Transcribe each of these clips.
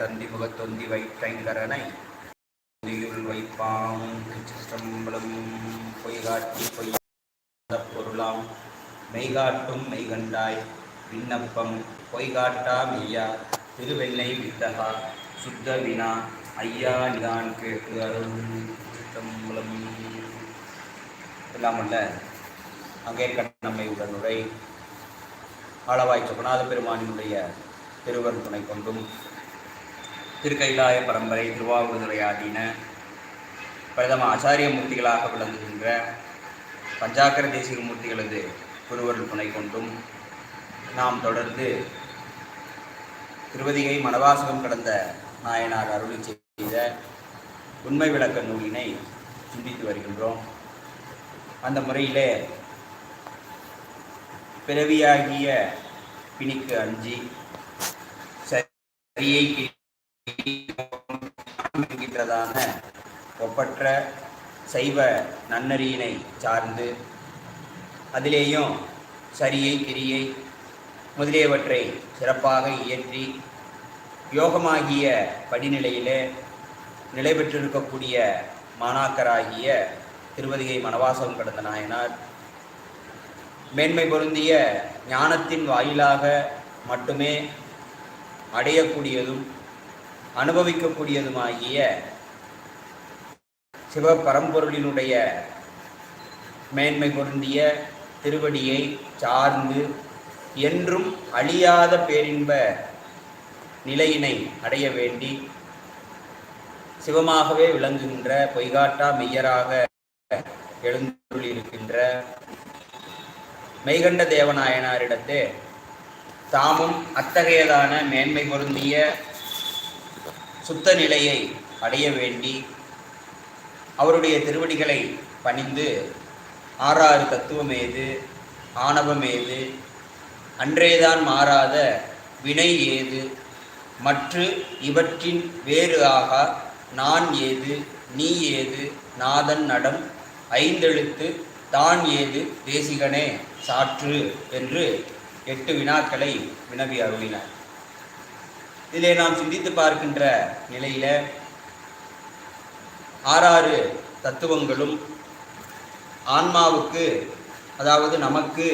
தந்தி முகத்தொந்தி வைத்தைங்கரனை தொந்தியுள் வைப்பாம் சிற்றம்பலம் பொய்காட்டி பொய் பொருளாம் மெய்காட்டும் மெய்கண்டாய். விண்ணப்பம் பொய்காட்டா மெய்யா. திருவெண்ணை வித்தகா. சுத்த வினா. ஐயா நிதான் கேட்டு அருள். சிற்றம்பலம் இல்லாமல்ல அங்கே கண்ணம்மை உடனுரை. ஆளவாய் சுகநாத பெருமானினுடைய திருவருள் துணை கொண்டும் திருக்கைலாய பரம்பரை திருவாவூதுரையாதீன பிரதம ஆச்சாரிய மூர்த்திகளாக விளங்குகின்ற பஞ்சாக்கர தேசிக மூர்த்திகளது திருவருள் துணை கொண்டும் நாம் தொடர்ந்து திருவதிகை மனவாசகம் கடந்த நாயனார் அருளி செய்த உண்மை விளக்க நூலினை சிந்தித்து வருகின்றோம். அந்த முறையிலே பிறவியாகிய பிணிக்கு அஞ்சி சரியை என்கின்றதான ஒப்பற்ற சைவ நன்னறியினை சார்ந்து அதிலேயும் சரியை கிரியை முதலியவற்றை சிறப்பாக இயற்றி யோகமாகிய படிநிலையிலே நிலை பெற்றிருக்கக்கூடிய மாணாக்கராகிய திருவதிகை மனவாசம் கடந்த நாயனார் மேன்மை பொருந்திய ஞானத்தின் வாயிலாக மட்டுமே அடையக்கூடியதும் அனுபவிக்கக்கூடியதுமாகிய சிவபரம்பொருளினுடைய மேன்மை பொருந்திய திருவடியை சார்ந்து என்றும் அழியாத பேரின்ப நிலையினை அடைய வேண்டி சிவமாகவே விளங்குகின்ற பொய்காட்டா மெய்யராக எழுந்துள்ளிருக்கின்ற மெய்கண்ட தேவநாயனாரிடத்தே தாமும் அத்தகையதான மேன்மை பொருந்திய சுத்த நிலையை அடைய வேண்டி அவருடைய திருவடிகளை பணிந்து ஆறாறு தத்துவம் ஏது ஆணவம் ஏது அன்றேதான் மாறாத வினை ஏது மற்று இவற்றின் வேறு ஆகா நான் ஏது நீ ஏது நாதன் நடம் ஐந்தெழுத்து தான் ஏது தேசிகனே சாற்று என்று எட்டு வினாக்களை வினவி அருளினார். இதிலே நாம் சிந்தித்து பார்க்கின்ற நிலையில ஆறாறு தத்துவங்களும் ஆன்மாவுக்கு அதாவது நமக்கு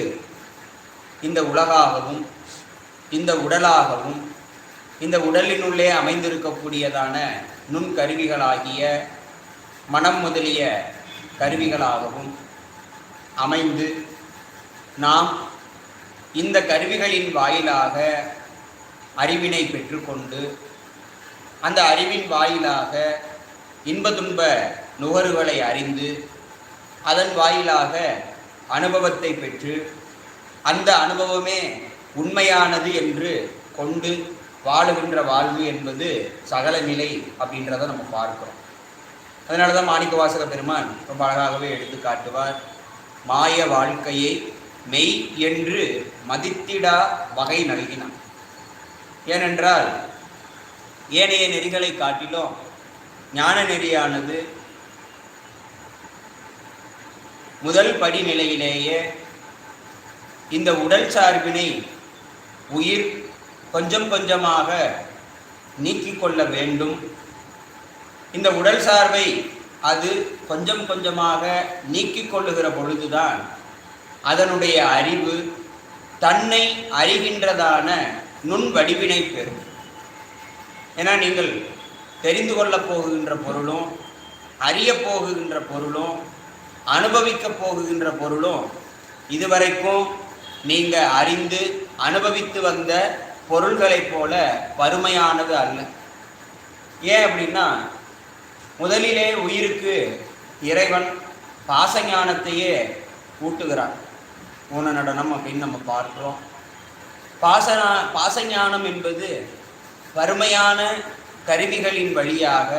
இந்த உலகாகவும் இந்த உடலாகவும் இந்த உடலினுள்ளே அமைந்திருக்கக்கூடியதான நுண்கருவிகளாகிய மனம் முதலிய கருவிகளாகவும் அமைந்து நாம் இந்த கருவிகளின் வாயிலாக அறிவினை பெற்றுக்கொண்டு அந்த அறிவின் வாயிலாக இன்ப துன்ப நுகர்வுகளை அறிந்து அதன் வாயிலாக அனுபவத்தை பெற்று அந்த அனுபவமே உண்மையானது என்று கொண்டு வாழுகின்ற வாழ்வு என்பது சகல நிலை அப்படின்றத நம்ம பார்க்கிறோம். அதனால தான் மாணிக்க வாசக பெருமான் ரொம்ப அழகாகவே எடுத்து காட்டுவார் மாய வாழ்க்கையை மெய் என்று மதித்திடா வகை நல்கினான். ஏனென்றால் ஏனைய நெறிகளை காட்டிலும் ஞான நெறியானது முதல் படிநிலையிலேயே இந்த உடல் சார்பினை உயிர் கொஞ்சம் கொஞ்சமாக நீக்கிக் கொள்ள வேண்டும். இந்த உடல் சார்பை அது கொஞ்சம் கொஞ்சமாக நீக்கிக் கொள்ளுகிற பொழுதுதான் அதனுடைய அறிவு தன்னை அறிகின்றதான நுண் வடிவினை பெறும் ஏன்னா நீங்கள் தெரிந்து கொள்ளப் போகுகின்ற பொருளும் அறிய போகுகின்ற பொருளும் அனுபவிக்க போகுகின்ற பொருளும் இதுவரைக்கும் நீங்கள் அறிந்து அனுபவித்து வந்த பொருள்களைப் போல பருமையானது அல்ல. ஏன் அப்படின்னா முதலிலே உயிருக்கு இறைவன் பாசஞானத்தையே ஊட்டுகிறான் ஊன நடனம் அப்படின்னு நம்ம பார்க்குறோம் பாசனா பாசஞானம் என்பது வறுமையான கருவிகளின் வழியாக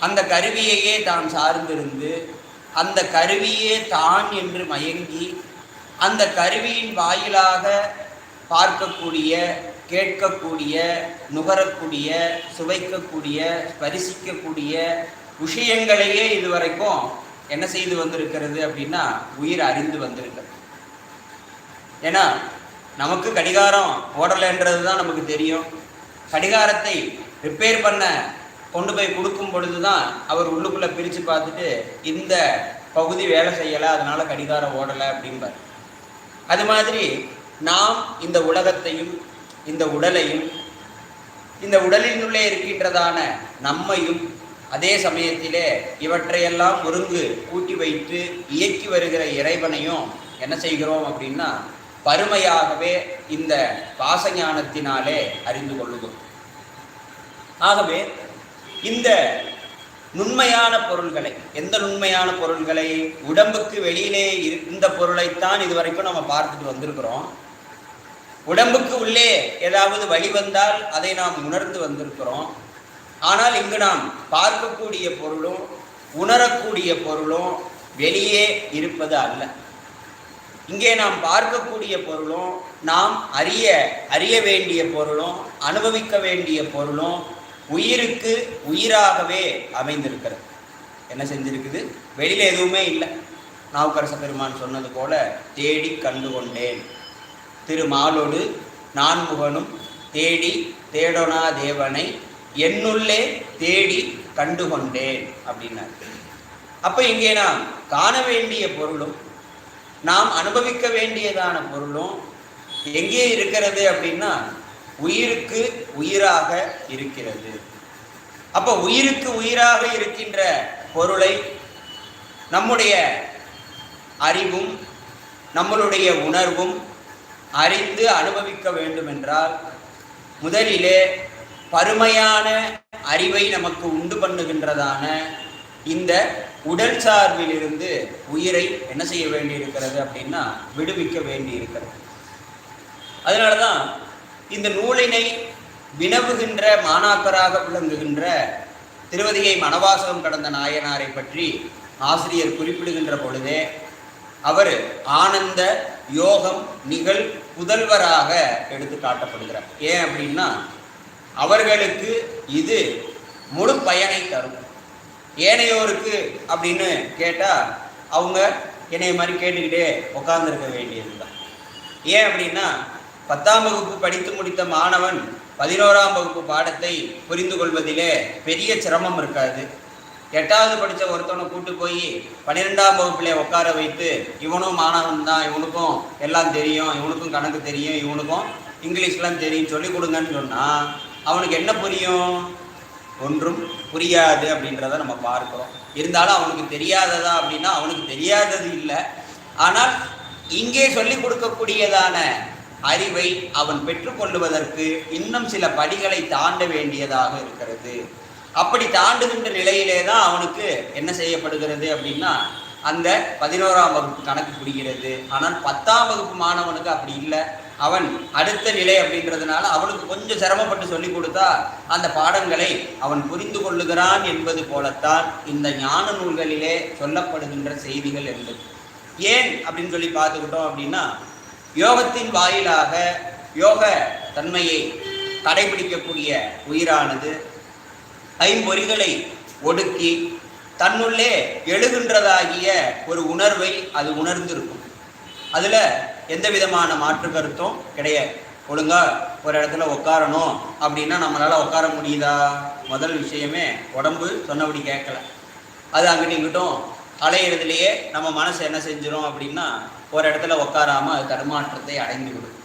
அந்த கருவியையே தான் சார்ந்திருந்து அந்த கருவியே தான் என்று மயங்கி அந்த கருவியின் வாயிலாக பார்க்கக்கூடிய கேட்கக்கூடிய நுகரக்கூடிய சுவைக்கக்கூடிய ஸ்பரிசிக்கக்கூடிய விஷயங்களையே இதுவரைக்கும் என்ன செய்து வந்திருக்கிறது அப்படின்னா உயிர் அறிந்து வந்திருக்கிறது. ஏன்னா நமக்கு கடிகாரம் ஓடலைன்றது தான் நமக்கு தெரியும். கடிகாரத்தை ரிப்பேர் பண்ண கொண்டு போய் கொடுக்கும் பொழுது தான் அவர் உள்ளுக்குள்ளே பிரித்து பார்த்துட்டு இந்த பகுதி வேலை செய்யலை அதனால் கடிகாரம் ஓடலை அப்படிம்பார். அது மாதிரி நாம் இந்த உலகத்தையும் இந்த உடலையும் இந்த உடலினுள்ளே இருக்கின்றதான நம்மையும் அதே சமயத்திலே இவற்றையெல்லாம் ஒருங்கு கூட்டி வைத்து இயக்கி வருகிற இறைவனையும் என்ன செய்கிறோம் அப்படின்னா பருமையாகவே இந்த பாசஞானத்தினாலே அறிந்து கொள்ளுகிறோம் ஆகவே இந்த நுண்மையான பொருள்களை எந்த நுண்மையான பொருள்களை உடம்புக்கு வெளியிலே இருந்த பொருளைத்தான் இதுவரைக்கும் நம்ம பார்த்துட்டு வந்திருக்கிறோம். உடம்புக்கு உள்ளே ஏதாவது வழி வந்தால் அதை நாம் உணர்ந்து வந்திருக்கிறோம். ஆனால் இங்கு நாம் பார்க்கக்கூடிய பொருளும் உணரக்கூடிய பொருளும் வெளியே இருப்பது அல்ல. இங்கே நாம் பார்க்கக்கூடிய பொருளும் நாம் அறிய அறிய வேண்டிய பொருளும் அனுபவிக்க வேண்டிய பொருளும் உயிருக்கு உயிராகவே அமைந்திருக்கிறது. என்ன செஞ்சிருக்குது? வெளியில் எதுவுமே இல்லை. நாவுக்கரச பெருமான் சொன்னது போல தேடி கண்டு கொண்டேன். திருமாலோடு நான்முகனும் தேடி தேடோனா தேவனை என்னுள்ளே தேடி கண்டு கொண்டேன் அப்படின்னார். அப்போ இங்கே நாம் காண வேண்டிய பொருளும் நாம் அனுபவிக்க வேண்டியதான பொருளும் எங்கே இருக்கிறது அப்படின்னா உயிருக்கு உயிராக இருக்கிறது. அப்ப உயிருக்கு உயிராக இருக்கின்ற பொருளை நம்முடைய அறிவும் நம்மளுடைய உணர்வும் அறிந்து அனுபவிக்க வேண்டும் என்றால் முதலிலே பருமையான அறிவை நமக்கு உண்டு பண்ணுகின்றதான இந்த உடல் சார்பிலிருந்து உயிரை என்ன செய்ய வேண்டியிருக்கிறது அப்படின்னா விடுவிக்க வேண்டியிருக்கிறது. அதனால தான் இந்த நூலினை வினவுகின்ற மாணாக்கராக விளங்குகின்ற திருவதியை மனவாசகம் கடந்த நாயனாரை பற்றி ஆசிரியர் குறிப்பிடுகின்ற பொழுதே அவர் ஆனந்த யோகம் நிகழ் புதல்வராக எடுத்து காட்டப்படுகிறார். ஏன் அப்படின்னா அவர்களுக்கு இது முழு பயனை தரும். ஏனையோருக்கு அப்படின்னு கேட்டால் அவங்க என்னைய மாதிரி கேட்டுக்கிட்டே உட்காந்துருக்க வேண்டியது தான் ஏன் அப்படின்னா பத்தாம் வகுப்பு படித்து முடித்த மாணவன் பதினோராம் வகுப்பு பாடத்தை புரிந்து கொள்வதிலே பெரிய சிரமம் இருக்காது. எட்டாவது படித்த ஒருத்தவனை கூட்டு போய் பன்னிரெண்டாம் வகுப்புல உட்கார வைத்து இவனும் மாணவன் தான் இவனுக்கும் எல்லாம் தெரியும் இவனுக்கும் கணக்கு தெரியும் இவனுக்கும் இங்கிலீஷ்லாம் தெரியும் சொல்லி கொடுங்கன்னு சொன்னால் அவனுக்கு என்ன புரியும்? ஒன்றும் புரியாது அப்படின்றத நம்ம பார்க்குறோம். இருந்தாலும் அவனுக்கு தெரியாததா அப்படின்னா அவனுக்கு தெரியாதது இல்லை. ஆனால் இங்கே சொல்லிக் கொடுக்கக்கூடியதான அறிவை அவன் பெற்றுக்கொள்வதற்கு இன்னும் சில படிகளை தாண்ட வேண்டியதாக இருக்கிறது. அப்படி தாண்டுகின்ற நிலையிலே தான் அவனுக்கு என்ன செய்யப்படுகிறது அப்படின்னா அந்த பதினோராம் வகுப்பு கணக்கு புரிகிறது. ஆனால் பத்தாம் வகுப்பு மாணவனுக்கு அப்படி இல்லை. அவன் அடுத்த நிலை அப்படின்றதுனால அவனுக்கு கொஞ்சம் சிரமப்பட்டு சொல்லி கொடுத்தா அந்த பாடங்களை அவன் புரிந்து கொள்ளுகிறான் என்பது போலத்தான் இந்த ஞான நூல்களிலே சொல்லப்படுகின்ற செய்திகள் என்பது. ஏன் அப்படின்னு சொல்லி பார்த்துக்கிட்டோம் அப்படின்னா யோகத்தின் வாயிலாக யோக தன்மையை கடைபிடிக்கக்கூடிய உயிரானது ஐம்பொறிகளை ஒடுக்கி தன்னுள்ளே எழுகின்றதாகிய ஒரு உணர்வை அது உணர்ந்திருக்கும். அதில் எந்த விதமான மாற்று கருத்தும் கிடையாது. ஒழுங்கா ஒரு இடத்துல உட்காரணும் அப்படின்னா நம்மளால் உட்கார முடியுதா? முதல் விஷயமே உடம்பு சொன்னபடி கேட்கல. அது அங்கிட்டும் இங்கிட்டும் அலையிறதுலையே நம்ம மனசு என்ன செஞ்சிடும் அப்படின்னா ஒரு இடத்துல உட்காராம அது தடுமாற்றத்தை அடைந்து விடும்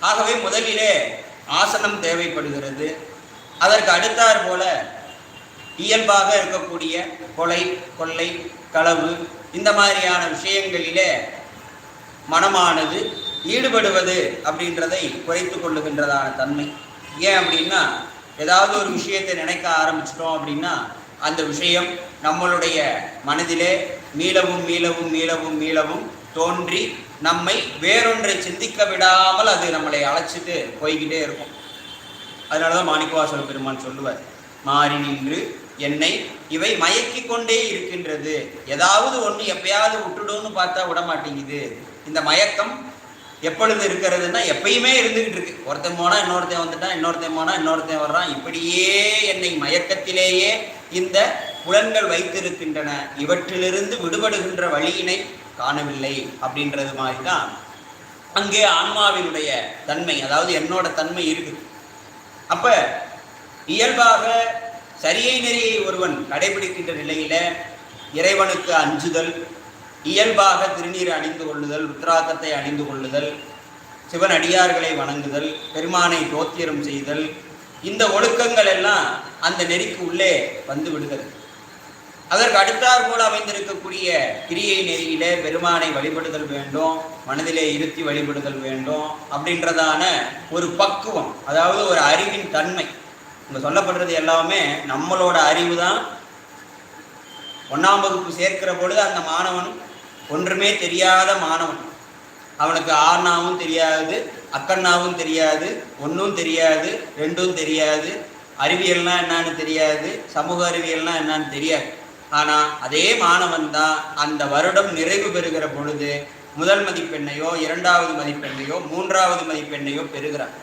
ஆகவே முதலிலே ஆசனம் தேவைப்படுகிறது. அதற்கு அடுத்தாற் போல இயல்பாக இருக்கக்கூடிய கொலை கொள்ளை களவு இந்த மாதிரியான விஷயங்களிலே மனமானது ஈடுபடுவது அப்படின்றதை குறைத்து கொள்ளுகின்றதான தன்மை. ஏன் அப்படின்னா ஏதாவது ஒரு விஷயத்தை நினைக்க ஆரம்பிச்சிட்டோம் அப்படின்னா அந்த விஷயம் நம்மளுடைய மனதிலே மீளவும் மீளவும் மீளவும் மீளவும் தோன்றி நம்மை வேறொன்றை சிந்திக்க விடாமல் அது நம்மளை அழைச்சிட்டு போய்கிட்டே இருக்கும். அதனால தான் மாணிக்கவாசல பெருமான் சொல்லுவார் மாறி நின்று என்னை இவை மயக்கி கொண்டே இருக்கின்றது. ஏதாவது ஒன்று எப்பயாவது விட்டுடும்னு பார்த்தா விட மாட்டேங்குது இந்த மயக்கம் எப்பொழுது இருக்கிறதுன்னா எப்பயுமே இருந்துகிட்டு இருக்கு. ஒருத்தன் போனா இன்னொருத்தன் வந்துட்டான் இன்னொருத்தன் போனா இன்னொருத்தன் வர்றான். இப்படியே என்னை மயக்கத்திலேயே இந்த புலன்கள் வைத்திருக்கின்றன. இவற்றிலிருந்து விடுபடுகின்ற வழியினை காணவில்லை அப்படின்றது மாதிரி தான் அங்கே ஆன்மாவினுடைய தன்மை அதாவது என்னோட தன்மை இருக்குது அப்ப இயல்பாக சரியை நெறியை ஒருவன் கடைபிடிக்கின்ற நிலையில இறைவனுக்கு அஞ்சுதல் இயல்பாக திருநீர் அணிந்து கொள்ளுதல் ருத்ராக்கத்தை அணிந்து கொள்ளுதல் சிவன் அடியார்களை வணங்குதல் பெருமானை தோத்திரம் செய்தல் இந்த ஒழுக்கங்கள் எல்லாம் அந்த நெறிக்கு உள்ளே வந்து விடுகிறது. அதற்கு அடுத்தார் போல அமைந்திருக்கக்கூடிய கிரியை நெறியிலே பெருமானை வழிபடுதல் வேண்டும் மனதிலே இருத்தி வழிபடுதல் வேண்டும் அப்படின்றதான ஒரு பக்குவம் அதாவது ஒரு அறிவின் தன்மை. இங்க சொல்லப்படுறது எல்லாமே நம்மளோட அறிவு தான் ஒன்றாம் வகுப்பு சேர்க்கிற பொழுது அந்த மாணவன் ஒன்றுமே தெரியாத மாணவன். அவனுக்கு ஆர்ணாவும் தெரியாது அக்கண்ணாவும் தெரியாது ஒன்றும் தெரியாது ரெண்டும் தெரியாது அறிவியல்னா என்னன்னு தெரியாது சமூக அறிவியல்னா என்னன்னு தெரியாது. ஆனால் அதே மாணவன் தான் அந்த வருடம் நிறைவு பெறுகிற பொழுது முதல் மதிப்பெண்ணையோ இரண்டாவது மதிப்பெண்ணையோ மூன்றாவது மதிப்பெண்ணையோ பெறுகிறான்.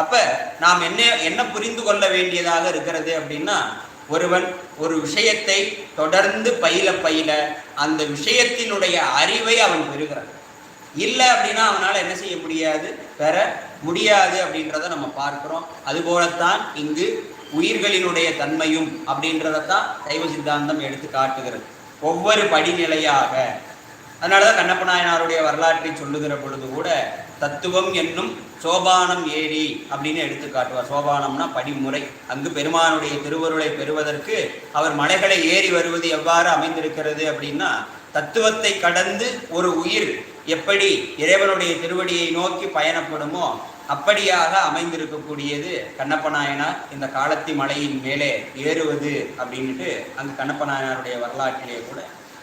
அப்போ நாம் என்ன என்ன புரிந்து கொள்ள வேண்டியதாக இருக்கிறது அப்படின்னா ஒருவன் ஒரு விஷயத்தை தொடர்ந்து பயில பயில அந்த விஷயத்தினுடைய அறிவை அவன் பெறுகிறான். இல்லை அப்படின்னா அவனால் என்ன செய்ய முடியாது? பெற முடியாது அப்படின்றத நம்ம பார்க்கிறோம். அதுபோலத்தான் இங்கு உயிர்களினுடைய தன்மையும் அப்படின்றதத்தான் சைவ சித்தாந்தம் எடுத்து காட்டுகிறது. ஒவ்வொரு படிநிலையாக. அதனாலதான் கண்ணப்ப நாயனாருடைய வரலாற்றை சொல்லுகிற பொழுது கூட தத்துவம் என்னும் சோபானம் ஏரி அப்படின்னு எடுத்து காட்டுவார் சோபானம்னா படிமுறை. அங்கு பெருமானுடைய திருவருளை பெறுவதற்கு அவர் மலைகளை ஏறி வருவது எவ்வாறு அமைந்திருக்கிறது அப்படின்னா தத்துவத்தை கடந்து ஒரு உயிர் எப்படி இறைவனுடைய திருவடியை நோக்கி பயணப்படுமோ அப்படியாக அமைந்திருக்கக்கூடியது கண்ணப்ப நாயனார் இந்த காலத்தி மலையின் மேலே ஏறுவது அப்படின்ட்டு அந்த கண்ணப்ப நாயனாருடைய வரலாற்றிலே கூட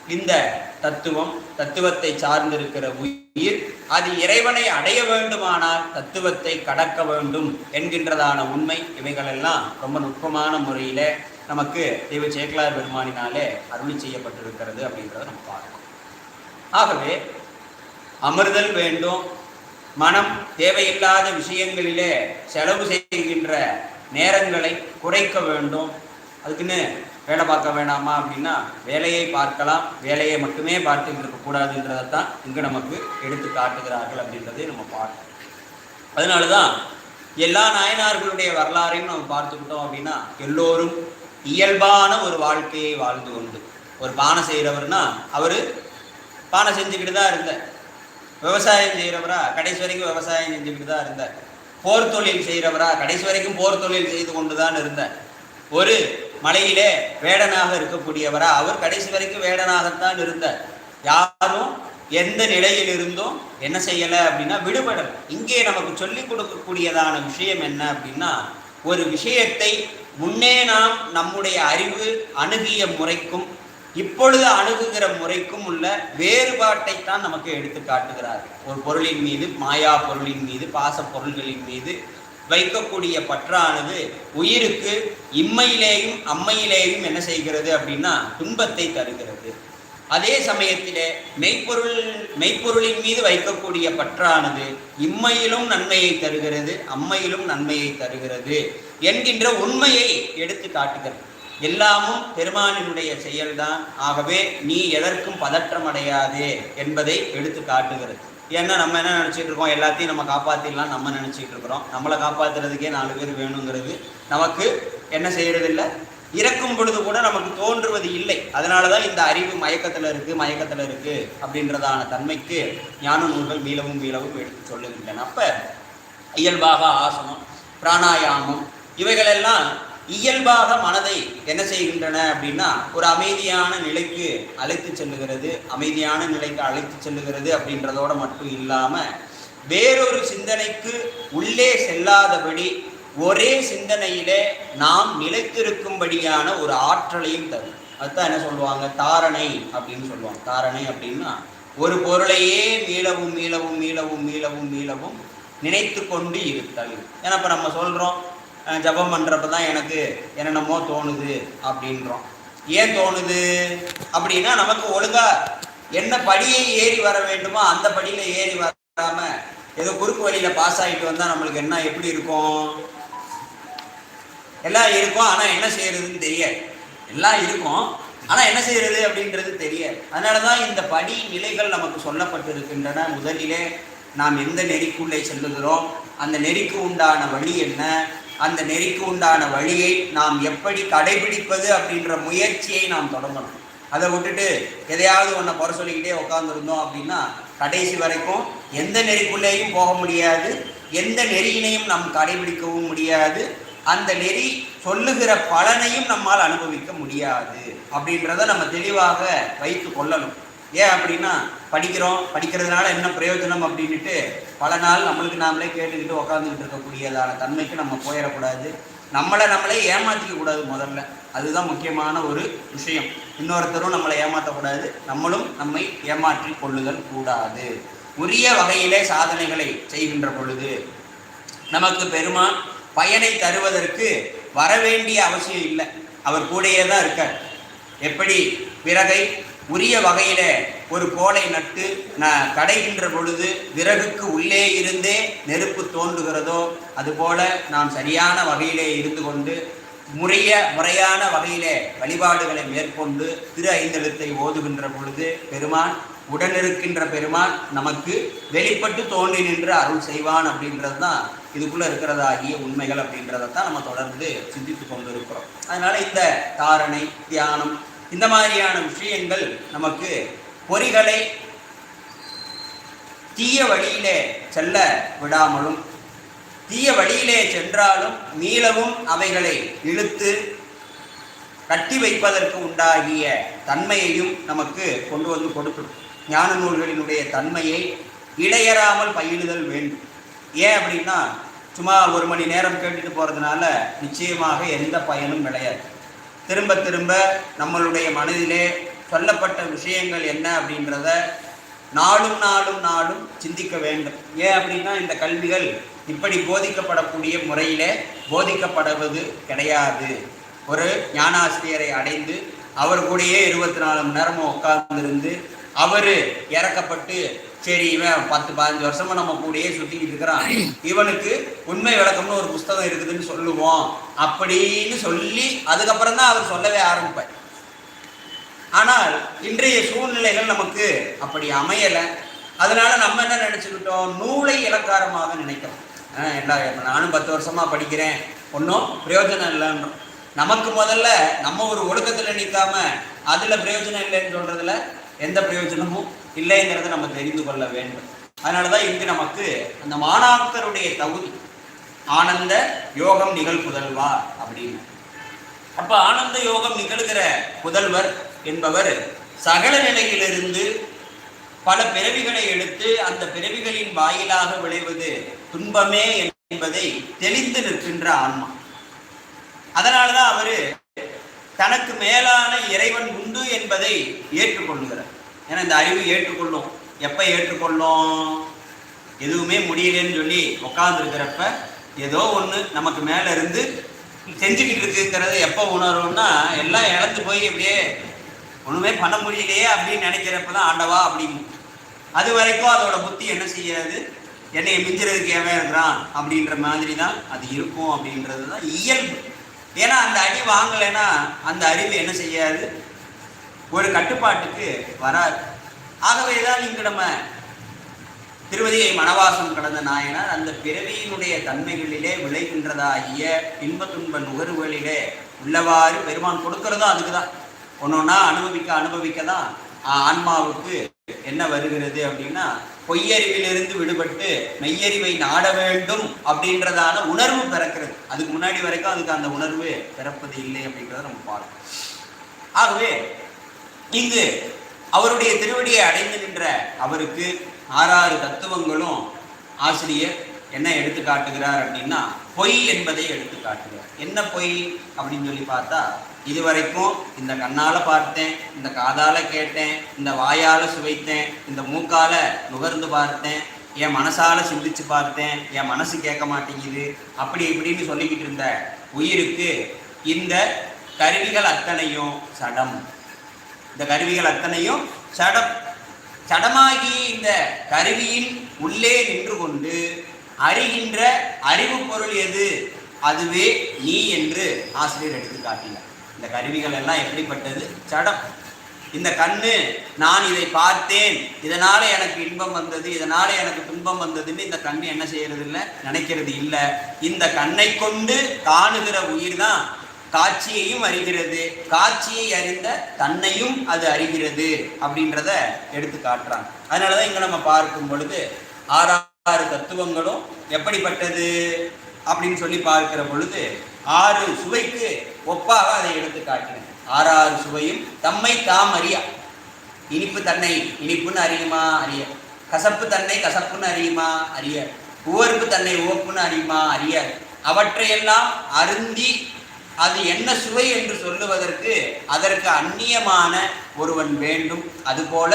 இந்த தத்துவம் தத்துவத்தை சார்ந்திருக்கிற உயிர் அது இறைவனை அடைய வேண்டுமானால் தத்துவத்தை கடக்க வேண்டும் என்கின்றதான உண்மை. இவைகளெல்லாம் ரொம்ப நுட்பமான முறையில நமக்கு தெய்வ சேக்கலார் பெருமானினாலே அருளி செய்யப்பட்டிருக்கிறது அப்படின்றத நம்ம பார்க்கணும். ஆகவே அமர்தல் வேண்டும். மனம் தேவையில்லாத விஷயங்களிலே செலவு செய்கின்ற நேரங்களை குறைக்க வேண்டும். அதுக்குன்னு வேலை பார்க்க வேணாமா அப்படின்னா வேலையை பார்க்கலாம். வேலையை மட்டுமே பார்த்துட்டு இருக்கக்கூடாதுன்றதைத்தான் இங்கு நமக்கு எடுத்து காட்டுகிறார்கள் அப்படின்றதை நம்ம பார்க்கணும். அதனால தான் எல்லா நாயனார்களுடைய வரலாறையும் நம்ம பார்த்துக்கிட்டோம் அப்படின்னா எல்லோரும் இயல்பான ஒரு வாழ்க்கையை வாழ்ந்து கொண்டு ஒரு பானை செய்கிறவர்னா அவர் பானை செஞ்சுக்கிட்டு தான் இருந்தார். விவசாயம் செய்கிறவரா கடைசி வரைக்கும் விவசாயம் செஞ்சுக்கிட்டு தான் இருந்தார். போர் தொழில் செய்கிறவரா கடைசி வரைக்கும் போர் தொழில் செய்து கொண்டு தான் இருந்தார். ஒரு மலையிலே வேடனாக இருக்கக்கூடியவரா? அவர் கடைசி வரைக்கும் வேடனாகத்தான் இருந்தார். யாரும் எந்த நிலையில் இருந்தும் என்ன செய்யலை அப்படின்னா விடுபடல். இங்கே நமக்கு சொல்லிக் கொடுக்கக்கூடியதான விஷயம் என்ன அப்படின்னா ஒரு விஷயத்தை முன்னே நாம் நம்முடைய அறிவு அணுகிய முறைக்கும் இப்பொழுது அணுகுகிற முறைக்கும் உள்ள வேறுபாட்டை தான் நமக்கு எடுத்து காட்டுகிறார். ஒரு பொருளின் மீது மாயா பொருளின் மீது பாச பொருள்களின் மீது வைக்கக்கூடிய பற்றானது உயிருக்கு இம்மையிலேயும் அம்மையிலேயும் என்ன செய்கிறது அப்படின்னா துன்பத்தை தருகிறது. அதே சமயத்திலே மெய்ப்பொருள் மெய்ப்பொருளின் மீது வைக்கக்கூடிய பற்றானது இம்மையிலும் நன்மையை தருகிறது அம்மையிலும் நன்மையை தருகிறது என்கின்ற உண்மையை எடுத்து காட்டுகிறது. எல்லாமும் பெருமானினுடைய செயல்தான். ஆகவே நீ எதற்கும் பதற்றமடையாதே என்பதை எடுத்து காட்டுகிறது. ஏன்னா நம்ம என்ன நினச்சிட்டு இருக்கோம்? எல்லாத்தையும் நம்ம காப்பாற்றிடலாம் நம்ம நினச்சிட்டு இருக்கிறோம். நம்மளை காப்பாற்றுறதுக்கே நாலு பேர் வேணுங்கிறது நமக்கு என்ன செய்கிறதில்ல இறக்கும் பொழுது கூட நமக்கு தோன்றுவது இல்லை. அதனால தான் இந்த அறிவு மயக்கத்தில் இருக்குது மயக்கத்தில் இருக்குது அப்படின்றதான தன்மைக்கு ஞான நூல்கள் மீளவும் மீளவும் எடுத்து சொல்லுகின்றன. அப்போ இயல்பாக ஆசனம் பிராணாயாமம் இவைகளெல்லாம் இயல்பாக மனதை என்ன செய்கின்றன அப்படின்னா ஒரு அமைதியான நிலைக்கு அழைத்து செல்லுகிறது. அமைதியான நிலைக்கு அழைத்து செல்லுகிறது அப்படின்றதோட மட்டும் இல்லாம வேறொரு சிந்தனைக்கு உள்ளே செல்லாதபடி ஒரே சிந்தனையிலே நாம் நிலைத்திருக்கும்படியான ஒரு ஆற்றலையும் தரும். அதுதான் என்ன சொல்லுவாங்க? தாரணை அப்படின்னு சொல்லுவாங்க. தாரணை அப்படின்னா ஒரு பொருளையே மீளவும் மீளவும் மீளவும் மீளவும் மீளவும் நினைத்து கொண்டு இருத்தல். ஏன்னா இப்போ நம்ம சொல்கிறோம் ஜபம் பண்ணுறப்ப தான் எனக்கு என்னென்னமோ தோணுது அப்படின்றோம். ஏன் தோணுது? அப்படின்னா நமக்கு ஒழுங்காக என்ன படியை ஏறி வர வேண்டுமோ அந்த படியில் ஏறி வராமல் ஏதோ குறுக்கு வழியில் பாஸ் ஆகிட்டு வந்தால் நம்மளுக்கு என்ன எப்படி இருக்கும்? எல்லாம் இருக்கும் ஆனால் என்ன செய்யறதுன்னு தெரியாது. எல்லாம் இருக்கும் ஆனால் என்ன செய்யறது அப்படின்றது தெரியாது. அதனாலதான் இந்த படி நிலைகள் நமக்கு சொல்லப்பட்டிருக்கின்றன. முதலிலே நாம் எந்த நெறிக்குள்ளே செல்லுகிறோம்? அந்த நெறிக்கு உண்டான வழி என்ன? அந்த நெறிக்கு உண்டான வழியை நாம் எப்படி கடைபிடிப்பது அப்படின்ற முயற்சியை நாம் தொடங்கணும். அதை விட்டுட்டு எதையாவது ஒன்றை குறை சொல்லிக்கிட்டே உட்காந்துருந்தோம் அப்படின்னா கடைசி வரைக்கும் எந்த நெறிக்குள்ளேயும் போக முடியாது. எந்த நெறியினையும் நாம் கடைபிடிக்கவும் முடியாது. அந்த நெறி சொல்லுகிற பலனையும் நம்மால் அனுபவிக்க முடியாது. அப்படின்றத நம்ம தெளிவாக வைத்து கொள்ளணும். ஏன் அப்படின்னா படிக்கிறோம் படிக்கிறதுனால என்ன பிரயோஜனம் அப்படின்ட்டு பல நாள் நம்மளுக்கு நாமளே கேட்டுக்கிட்டு உக்காந்துக்கிட்டு இருக்கக்கூடியதான தன்மைக்கு நம்ம போயிடக்கூடாது. நம்மளை நம்மளே ஏமாற்றிக்க கூடாது முதல்ல. அதுதான் முக்கியமான ஒரு விஷயம். இன்னொருத்தரும் நம்மளை ஏமாற்றக்கூடாது நம்மளும் நம்மை ஏமாற்றி கொள்ளுதல் கூடாது. உரிய வகையிலே சாதனைகளை செய்கின்ற பொழுது நமக்கு பெருமான் பயனை தருவதற்கு வரவேண்டிய அவசியம் இல்லை. அவர் கூடயே தான் இருக்கார். எப்படி? விறகை உரிய வகையில ஒரு கோலை நட்டு நான் கடைகின்ற பொழுது விறகுக்கு உள்ளே இருந்தே நெருப்பு தோன்றுகிறதோ அதுபோல நாம் சரியான வகையிலே இருந்து கொண்டு முறைய முறையான வகையிலே வழிபாடுகளை மேற்கொண்டு திரு ஐந்தெழுத்தை ஓதுகின்ற பொழுது பெருமான் உடனிருக்கின்ற பெருமான் நமக்கு வெளிப்பட்டு தோன்றி நின்று அருள் செய்வான் அப்படின்றது தான் இதுக்குள்ள இருக்கிறதாகிய உண்மைகள் அப்படின்றத தான் நம்ம தொடர்ந்து சிந்தித்து கொண்டு இருக்கிறோம் அதனால இந்த தாரணை தியானம் இந்த மாதிரியான விஷயங்கள் நமக்கு பொறிகளை தீய வழியிலே செல்ல விடாமலும் தீய வழியிலே சென்றாலும் மீளவும் அவைகளை இழுத்து கட்டி வைப்பதற்கு உண்டாகிய தன்மையையும் நமக்கு கொண்டு வந்து கொடுக்கும். ஞான நூல்களினுடைய தன்மையை இடையறாமல் பயிலுதல் வேண்டும். ஏன் அப்படின்னா சும்மா ஒரு மணி நேரம் கேட்டுட்டு போகிறதுனால நிச்சயமாக எந்த பயனும் விளையாது. திரும்ப திரும்ப நம்மளுடைய மனதிலே சொல்லப்பட்ட விஷயங்கள் என்ன அப்படின்றத நாளும் நாளும் நாளும் சிந்திக்க வேண்டும். ஏன் அப்படின்னா இந்த கல்விகள் இப்படி போதிக்கப்படக்கூடிய முறையிலே போதிக்கப்படுவது கிடையாது. ஒரு ஞானாசிரியரை அடைந்து அவர் கூடயே இருபத்தி நாலு மணி நேரமும் உட்கார்ந்துருந்து அவர் இறக்கப்பட்டு சரி இவன் பத்து பதினஞ்சு வருஷமா நம்ம கூடயே சுத்திக்கிட்டு இருக்கிறான். இவனுக்கு உண்மை விளக்கம்னு ஒரு புஸ்தகம் இருக்குதுன்னு சொல்லுவோம். அப்படின்னு சொல்லி அதுக்கப்புறம் தான் அவர் சொல்லவே ஆரம்பிப்பார். ஆனால் இன்றைய சூழ்நிலைகள் நமக்கு அப்படி அமையலை. அதனால நம்ம என்ன நினைச்சுக்கிட்டோம்? நூலை இலக்காரமாக நினைக்கிறோம். எல்லா நானும் பத்து வருஷமா படிக்கிறேன். ஒன்றும் பிரயோஜனம் இல்லைன்றோம். நமக்கு முதல்ல நம்ம ஒரு ஒழுக்கத்தில் நிற்காம அதில் பிரயோஜனம் இல்லைன்னு சொல்றதுல எந்த பிரயோஜனமும் இல்லைங்கிறத நம்ம தெரிந்து கொள்ள வேண்டும். அதனாலதான் இங்கு நமக்கு அந்த மாணாக்கருடைய தகுதி ஆனந்த யோகம் நிகழ் புதல்வா அப்படின்னு. அப்ப ஆனந்த யோகம் நிகழ்கிற புதல்வர் என்பவர் சகல நிலையிலிருந்து பல பிறவிகளை எடுத்து அந்த பிறவிகளின் வாயிலாக விளைவது துன்பமே என்பதை தெளிந்து நிற்கின்ற ஆன்மா. அதனாலதான் அவரு தனக்கு மேலான இறைவன் உண்டு என்பதை ஏற்றுக்கொள்கிறார். ஏன்னா இந்த அறிவு ஏற்றுக்கொள்ளும். எப்போ ஏற்றுக்கொள்ளும்? எதுவுமே முடியலன்னு சொல்லி உட்காந்துருக்கிறப்ப ஏதோ ஒன்று நமக்கு மேலே இருந்து செஞ்சுக்கிட்டு இருக்குங்கிறத எப்போ உணரும்னா எல்லாம் இழந்து போய் அப்படியே ஒன்றுமே பண்ண முடியலையே அப்படின்னு நினைக்கிறப்ப தான் ஆண்டவா அப்படின்னு. அது வரைக்கும் அதோட புத்தி என்ன செய்யாது? என்னை மிஞ்சுறதுக்கு எவன் இருக்கிறான் அப்படின்ற மாதிரி தான் அது இருக்கும் அப்படின்றது தான் இயல்பு. ஏன்னா அந்த அடி வாங்கலைன்னா அந்த அறிவு என்ன செய்யாது? ஒரு கட்டுப்பாட்டுக்கு வராது. ஆகவே தான் இங்கு நம்ம திருவதியை மனவாசம் கடந்த நாயனார் அந்த பிறவியினுடைய தன்மைகளிலே விளைகின்றதாகிய இன்ப துன்ப நுகர்வுகளிலே உள்ளவாறு பெருமான் கொடுக்கறதும் அதுக்கு தான் ஒன்னொன்னா அனுபவிக்க அனுபவிக்க தான் ஆன்மாவுக்கு என்ன வருகிறது அப்படின்னா பொய்யறிவிலிருந்து விடுபட்டு மெய்யறிவை நாட வேண்டும் அப்படின்றதான உணர்வு பிறக்கிறது. அதுக்கு முன்னாடி வரைக்கும் அதுக்கு அந்த உணர்வு பிறப்பது இல்லை அப்படின்றத நம்ம பார்க்கணும். ஆகவே இங்கு அவருடைய திருவடியை அடைந்து நின்ற அவருக்கு ஆறாறு தத்துவங்களும் ஆசிரியர் என்ன எடுத்து காட்டுகிறார் அப்படின்னா பொய் என்பதை எடுத்து காட்டுகிறார். என்ன பொய் அப்படின்னு சொல்லி பார்த்தா இதுவரைக்கும் இந்த கண்ணால் பார்த்தேன் இந்த காதால் கேட்டேன் இந்த வாயால் சுவைத்தேன் இந்த மூக்கால நுகர்ந்து பார்த்தேன் என் மனசால் சிந்திச்சு பார்த்தேன் என் மனசு கேட்க மாட்டேங்குது அப்படி இப்படின்னு சொல்லிக்கிட்டு இருந்த உயிருக்கு இந்த கருவிகள் அத்தனையும் சடம். இந்த கருவிகள் அத்தனையும் சடம் சடமாகி இந்த கருவியின் உள்ளே நின்று கொண்டு அறிகின்ற அறிவு பொருள் எது? அதுவே நீ என்று ஆசிரியர் எடுத்து காட்டினார். இந்த கருவிகள் எல்லாம் எப்படிப்பட்டது? சடம். இந்த கண்ணு நான் இதை பார்த்தேன் இதனால எனக்கு இன்பம் வந்தது இதனால எனக்கு துன்பம் வந்ததுன்னு இந்த கண்ணு என்ன செய்யறது இல்லை நினைக்கிறது இல்லை. இந்த கண்ணை கொண்டு காணுகிற உயிர் தான் காட்சியையும் அறிகிறது. காட்சியை அறிந்த தன்னையும் அது அறிகிறது அப்படின்றத எடுத்து காட்டுறாங்க. அதனாலதான் இங்க நம்ம பார்க்கும் பொழுது ஆறாறு தத்துவங்களும் எப்படிப்பட்டது அப்படின்னு சொல்லி பார்க்கிற பொழுது ஆறு சுவைக்கு ஒப்பாக அதை எடுத்து காட்டினேன் ஆறாறு சுவையும் தம்மை தாம் அறியா. இனிப்பு தன்னை இனிப்புன்னு அறியுமா? அறிய. கசப்பு தன்னை கசப்புன்னு அறியுமா? அறிய. உவர்ப்பு தன்னை உவப்புன்னு அறியுமா? அறிய. அவற்றையெல்லாம் அருந்தி அது என்ன சுவை என்று சொல்லுவதற்கு அதற்கு அந்நியமான ஒருவன் வேண்டும். அதுபோல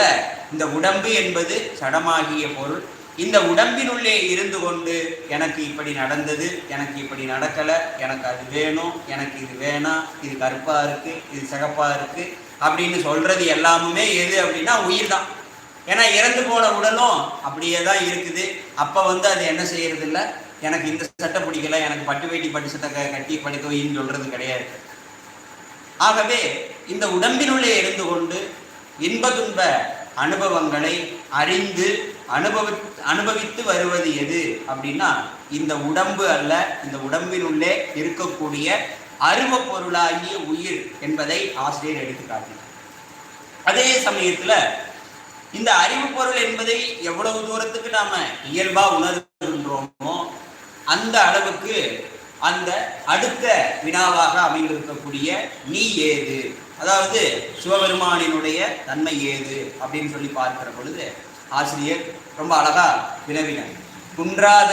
இந்த உடம்பு என்பது சடமாகிய பொருள். இந்த உடம்பினுள்ளே இருந்து கொண்டு எனக்கு இப்படி நடந்தது எனக்கு இப்படி நடக்கலை எனக்கு அது வேணும் எனக்கு இது வேணாம் இது கருப்பாக இருக்குது இது சிகப்பாக இருக்குது அப்படின்னு சொல்கிறது எல்லாமுமே எது அப்படின்னா உயிர் தான். ஏன்னா இறந்து போன உடலும் அப்படியே தான் இருக்குது. அப்போ வந்து அது என்ன செய்யறதில்லை? எனக்கு இந்த சட்டை பிடிக்கல எனக்கு பட்டு வேட்டி பட்டு சட்டை கட்டி படுக்கவைன்னு சொல்றது கிடையாது. ஆகவே இந்த உடம்பினுள்ளே இருந்து கொண்டு இன்ப துன்ப அனுபவங்களை அறிந்து அனுபவி அனுபவித்து வருவது எது அப்படின்னா இந்த உடம்பு அல்ல இந்த உடம்பினுள்ளே இருக்கக்கூடிய அருவ பொருளாகிய உயிர் என்பதை ஆசிரியர் எடுத்து அதே சமயத்துல இந்த அறிவு பொருள் என்பதை எவ்வளவு தூரத்துக்கு நாம இயல்பா உணர்கின்றோமோ அந்த அளவுக்கு அந்த அடுத்த வினாவாக அமைந்திருக்கக்கூடிய நீ ஏது? அதாவது சிவபெருமானினுடைய தன்மை ஏது? அப்படின்னு சொல்லி பார்க்கிற பொழுது ஆசிரியர் ரொம்ப அழகா வினவினர். குன்றாத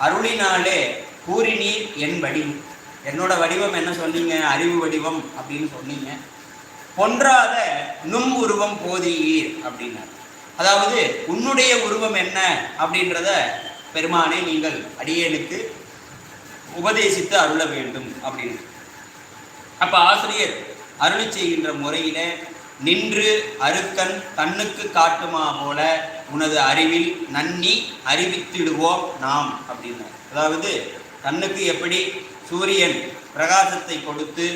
அருளினாலே கூறினீர் என் வடிவம் என்னோட வடிவம் என்ன சொன்னீங்க? அறிவு வடிவம் அப்படின்னு சொன்னீங்க. பொன்றாத நும் உருவம் போதியீர் அப்படின்னார். அதாவது உன்னுடைய உருவம் என்ன அப்படின்றத பெருமானே நீங்கள் அடியேனுக்கு உபதேசித்து அருள வேண்டும் அப்படின்னு. அப்ப ஆசிரியர் அருளி செய்கின்ற முறையில நின்று அருக்கன் கண்ணுக்கு காட்டுமா போல உனது அறிவில் நன்னி அறிவித்திடுவோம் நாம் அப்படின்னார். அதாவது கண்ணுக்கு எப்படி சூரியன் பிரகாசத்தை கொடுத்து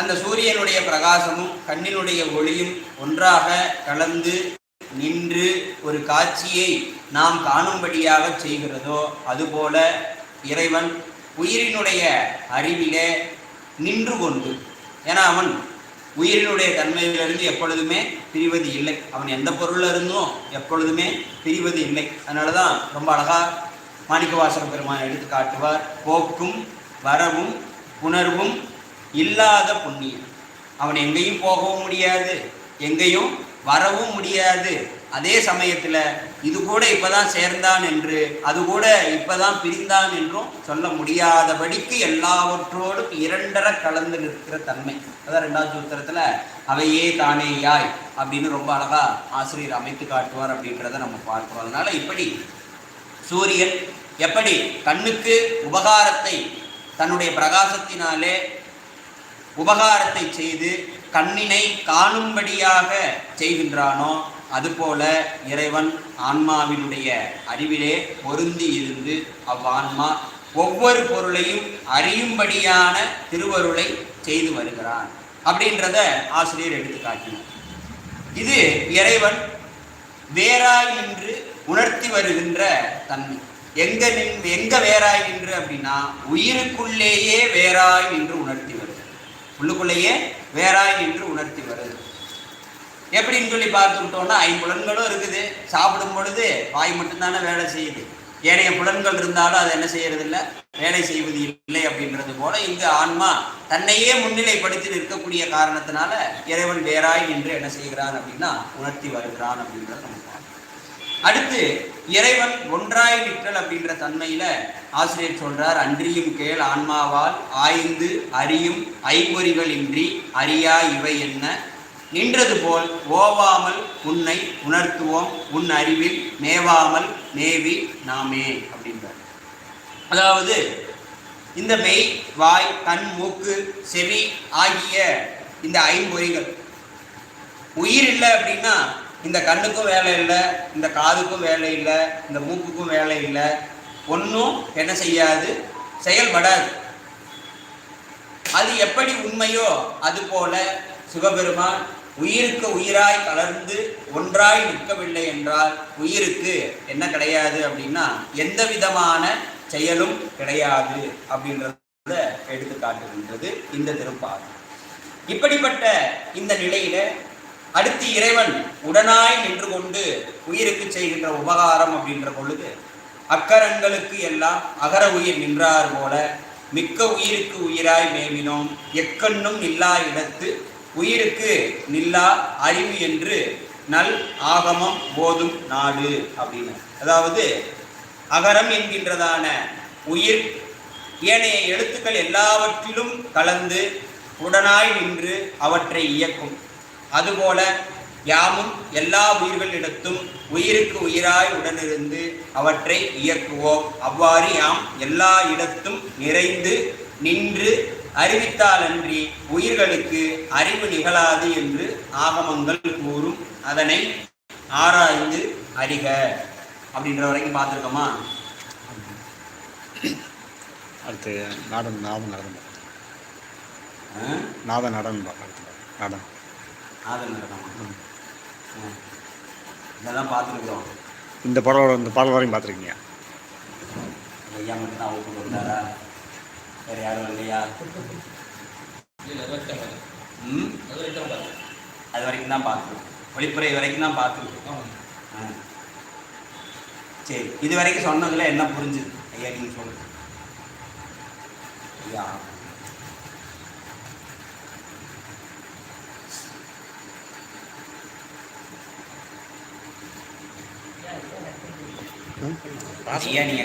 அந்த சூரியனுடைய பிரகாசமும் கண்ணினுடைய ஒளியும் ஒன்றாக கலந்து நின்று ஒரு காட்சியை நாம் காணும்படியாக செய்கிறதோ அதுபோல இறைவன் உயிரினுடைய அறிவிலே நின்று கொண்டு ஏன்னா அவன் உயிரினுடைய தன்மையிலிருந்து எப்பொழுதுமே பிரிவது இல்லை. அவன் எந்த பொருளில் இருந்தும் எப்பொழுதுமே பிரிவது இல்லை. அதனால தான் ரொம்ப அழகாக மாணிக்கவாசக பெருமான் எடுத்து காட்டுவார். போக்கும் வரவும் உணர்வும் இல்லாத புண்ணியம். அவன் எங்கேயும் போகவும் முடியாது. எங்கேயும் வரவும் முடியாது. அதே சமயத்தில் இது கூட இப்போதான் சேர்ந்தான் என்று அது கூட இப்போதான் பிரிந்தான் என்றும் சொல்ல முடியாதபடிக்கு எல்லாவற்றோடும் இரண்டர கலந்து நிற்கிற தன்மை. அதான் ரெண்டாவது சூத்திரத்தில் அவையே தானே யாய்? அப்படின்னு ரொம்ப அழகா ஆசிரியர் அமைத்து காட்டுவார் அப்படின்றத நம்ம பார்க்கிறோம். அதனால இப்படி சூரியன் எப்படி கண்ணுக்கு உபகாரத்தை தன்னுடைய பிரகாசத்தினாலே உபகாரத்தை செய்து கண்ணினை காணும்படியாக செய்கின்றானோ அதுபோல இறைவன் ஆன்மாவினுடைய அறிவிலே பொருந்தி இருந்து அவ்வான்மா ஒவ்வொரு பொருளையும் அறியும்படியான திருவருளை செய்து வருகிறான். அப்படின்றத ஆசிரியர் எடுத்து காட்டினார் இது இறைவன் வேறாய் நின்று உணர்த்தி வருகின்ற தன்மை. எங்க நின் எங்க வேறாய் நின்று அப்படின்னா உயிருக்குள்ளேயே வேறாய் நின்று உணர்த்தி உள்ளுக்குள்ளேயே வேறாய் என்று உணர்த்தி வருது. எப்படின்னு சொல்லி பார்த்துக்கிட்டோம்னா ஐம்புலன்களும் இருக்குது. சாப்பிடும் பொழுது வாய் மட்டும்தானே வேலை செய்யுது. ஏனைய புலன்கள் இருந்தாலும் அதை என்ன செய்யறது வேலை செய்வது இல்லை அப்படின்றது போல இங்கு ஆன்மா தன்னையே முன்னிலைப்படுத்தி நிற்கக்கூடிய காரணத்தினால இறைவன் வேறாய் என்று என்ன செய்கிறான் அப்படின்னா உணர்த்தி வருகிறான் அப்படின்றது நமக்கு அடுத்து இறைவன் ஒன்றாய் நிற்றல் அப்படின்ற தன்மையில ஆசிரியர் சொல்றார் அன்றியும் கேள் ஆன்மாவால் ஆய்ந்து அறியும் ஐம்பொறிகள் இன்றி அறியா இவை என்ன? நின்றது போல் ஓவாமல் உன்னை உணர்த்துவோம் உன் அறிவில் மேவாமல் மேவி நாமே அப்படின்றார். அதாவது இந்த மெய் வாய் கண் மூக்கு செவி ஆகிய இந்த ஐம்பொறிகள் உயிர் இல்லை அப்படின்னா இந்த கண்ணுக்கும் வேலை இல்லை இந்த காதுக்கும் வேலை இல்லை இந்த மூக்குக்கும் வேலை இல்லை. ஒன்றும் என்ன செய்யாது? செயல்படாது. அது எப்படி உண்மையோ அது போல சிவபெருமான் உயிருக்கு உயிராய் கலர்ந்து ஒன்றாய் நிற்கவில்லை என்றால் உயிருக்கு என்ன கிடையாது அப்படின்னா எந்த விதமான செயலும் கிடையாது அப்படின்றத எடுத்து காட்டுகின்றது இந்த திருப்பாடு இப்படிப்பட்ட இந்த நிலையில அடுத்து இறைவன் உடனாய் நின்று கொண்டு உயிருக்கு செய்கின்ற உபகாரம் அப்படின்ற பொழுது அக்கரங்களுக்கு எல்லாம் அகர உயிர் நின்றார் போல மிக்க உயிருக்கு உயிராய் மேவினோம். எக்கண்ணும் நில்லா இடத்து உயிருக்கு நில்லா அறிவு என்று நல் ஆகமம் போதும் நாடு அப்படின்னு. அதாவது அகரம் என்கின்றதான உயிர் ஏனைய எழுத்துக்கள் எல்லாவற்றிலும் கலந்து உடனாய் நின்று அவற்றை இயக்கும். அதுபோல யாமும் எல்லா உயிர்களிடத்தும் உயிருக்கு உயிராய் உடனிருந்து அவற்றை இயக்குவோம். அவ்வாறு யாம் எல்லா இடத்தும் நிறைந்து நின்று அறிவித்தாலன்றி உயிர்களுக்கு அறிவு நிகழாது என்று ஆகமங்கள் கூறும். அதனை ஆராய்ந்து அறிக. அப்படின்ற வரைக்கும் பார்த்துருக்கோமா? அடுத்து நாடன் நாதன் நடனம். ஆ? நாதன் நடனம் அடுத்து நாடன். ஆதல் நடனமா ஆ. இதெல்லாம் பார்த்துருக்குறோம். இந்த படம் இந்த பாடல் வரையும் பார்த்துருக்கீங்க. ஐயா மட்டும் தான் ஓட்டு கொடுத்தாரா? வேற யாரும் இல்லையா? ம்? அது வரைக்கும் தான் பார்த்துருக்கோம். ஒளிப்புறை வரைக்கும் தான் பார்த்துருக்கோம். ஆ. சரி இது வரைக்கும் சொன்னதுல என்ன புரிஞ்சுது? ஐயா நீங்க சொல்லுங்க. ஐயா ஐயா நீங்க